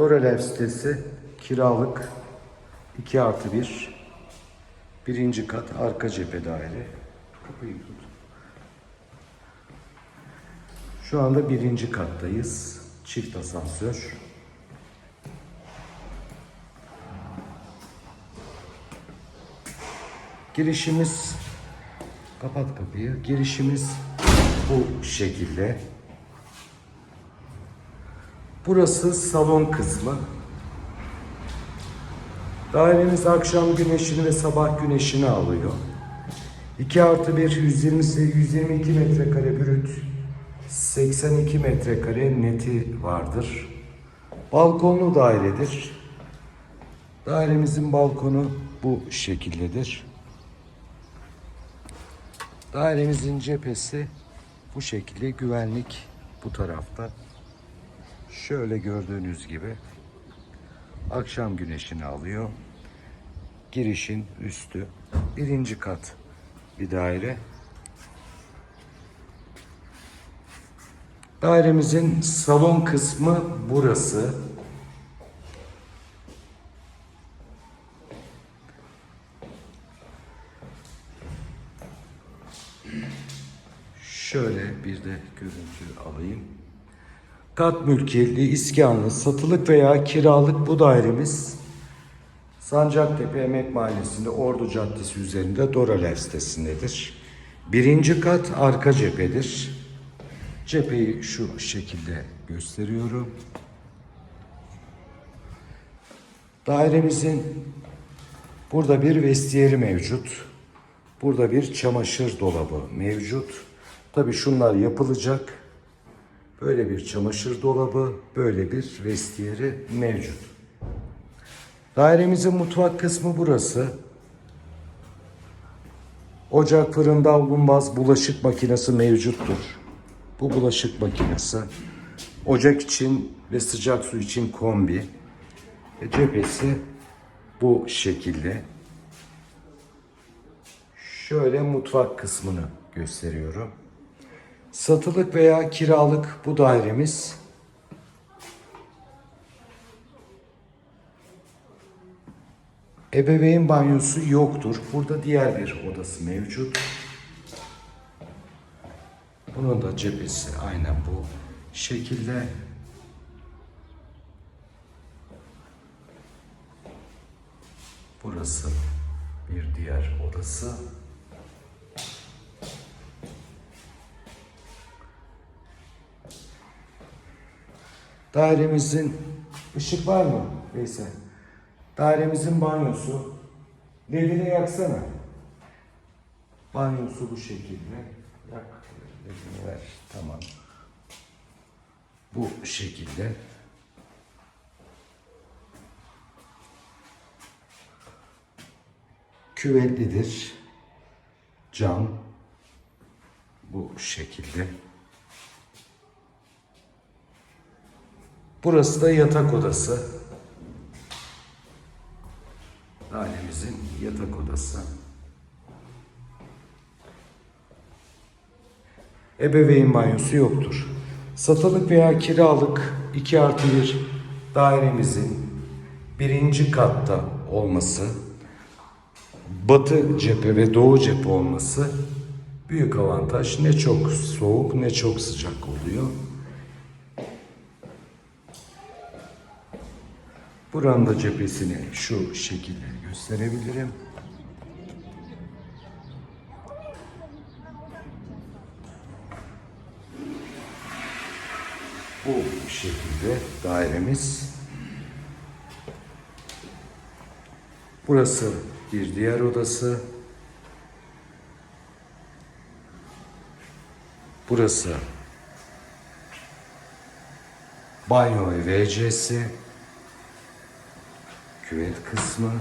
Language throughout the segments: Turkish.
Doralev sitesi kiralık 2 artı 1 birinci kat arka cephe daire. Kapıyı tut. Şu anda birinci kattayız. Çift asansör. Girişimiz kapat kapıyı. Girişimiz bu şekilde. Burası salon kısmı. Dairemiz akşam güneşini ve sabah güneşini alıyor. 2 artı 1 120, 122 metrekare brüt, 82 metrekare neti vardır. Balkonlu dairedir. Dairemizin balkonu bu şekildedir. Dairemizin cephesi bu şekilde güvenlik bu tarafta. Şöyle gördüğünüz gibi akşam güneşini alıyor. Girişin üstü birinci kat bir daire. Dairemizin salon kısmı burası. Şöyle bir de görüntü alayım. Kat mülkiyetli, iskanlı, satılık veya kiralık bu dairemiz Sancaktepe Emek Mahallesi'nde Ordu Caddesi üzerinde Doralev sitesindedir. Birinci kat arka cephedir. Cepheyi şu şekilde gösteriyorum. Dairemizin burada bir vestiyeri mevcut. Burada bir çamaşır dolabı mevcut. Tabii şunlar yapılacak. Böyle bir çamaşır dolabı, böyle bir vestiyeri mevcut. Dairemizin mutfak kısmı burası. Ocak, fırın, davlumbaz, bulaşık makinesi mevcuttur. Bu bulaşık makinesi. Ocak için ve sıcak su için kombi. E, cephesi bu şekilde. Şöyle mutfak kısmını gösteriyorum. Satılık veya kiralık bu dairemiz Ebeveyn banyosu yoktur. Burada diğer bir odası mevcut. Bunun da cephesi aynen bu şekilde. Burası bir diğer odası. Dairemizin ışık var mı Veysel? Dairemizin banyosu. Ledini yaksana. Banyosu bu şekilde. Yak ledini ver. Tamam. Bu şekilde. Küvetlidir. Cam. Bu şekilde. Burası da yatak odası. Ailemizin yatak odası. Ebeveyn banyosu yoktur. Satılık veya kiralık 2 artı 1 dairemizin birinci katta olması, batı cephe ve doğu cephe olması büyük avantaj. Ne çok soğuk ne çok sıcak oluyor. Buranın da cephesini şu şekilde gösterebilirim. Bu şekilde dairemiz. Burası bir diğer odası. Burası banyo ve WC'si küvet kısmı.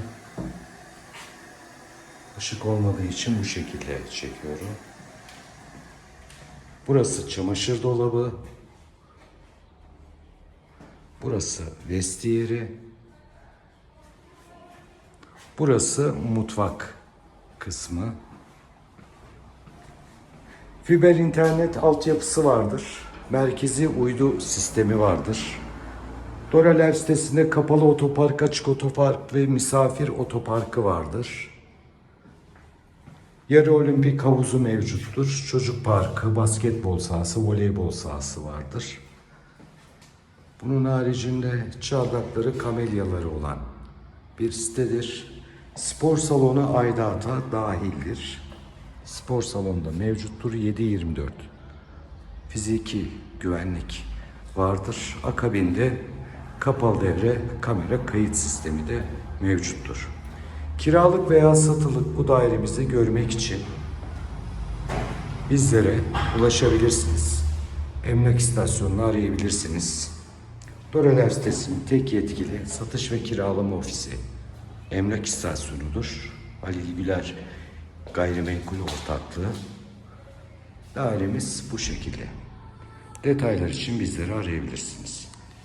Işık olmadığı için bu şekilde çekiyorum. Burası çamaşır dolabı. Burası vestiyeri. Burası mutfak kısmı. Fiber internet altyapısı vardır. Merkezi uydu sistemi vardır. Doraler sitesinde kapalı otopark, açık otopark ve misafir otoparkı vardır. Yarı olimpik havuzu mevcuttur. Çocuk parkı, basketbol sahası, voleybol sahası vardır. Bunun haricinde çardakları, kamelyaları olan bir sitedir. Spor salonu aidat'a dahildir. Spor salonunda mevcuttur 7-24. Fiziki güvenlik vardır. Akabinde kapalı devre kamera kayıt sistemi de mevcuttur. Kiralık veya satılık bu dairemizi görmek için bizlere ulaşabilirsiniz. Emlak istasyonunu arayabilirsiniz. Doreler sitesinin tek yetkili satış ve kiralama ofisi emlak istasyonudur. Halil Güler gayrimenkul ortaklığı. Dairemiz bu şekilde. Detaylar için bizleri arayabilirsiniz.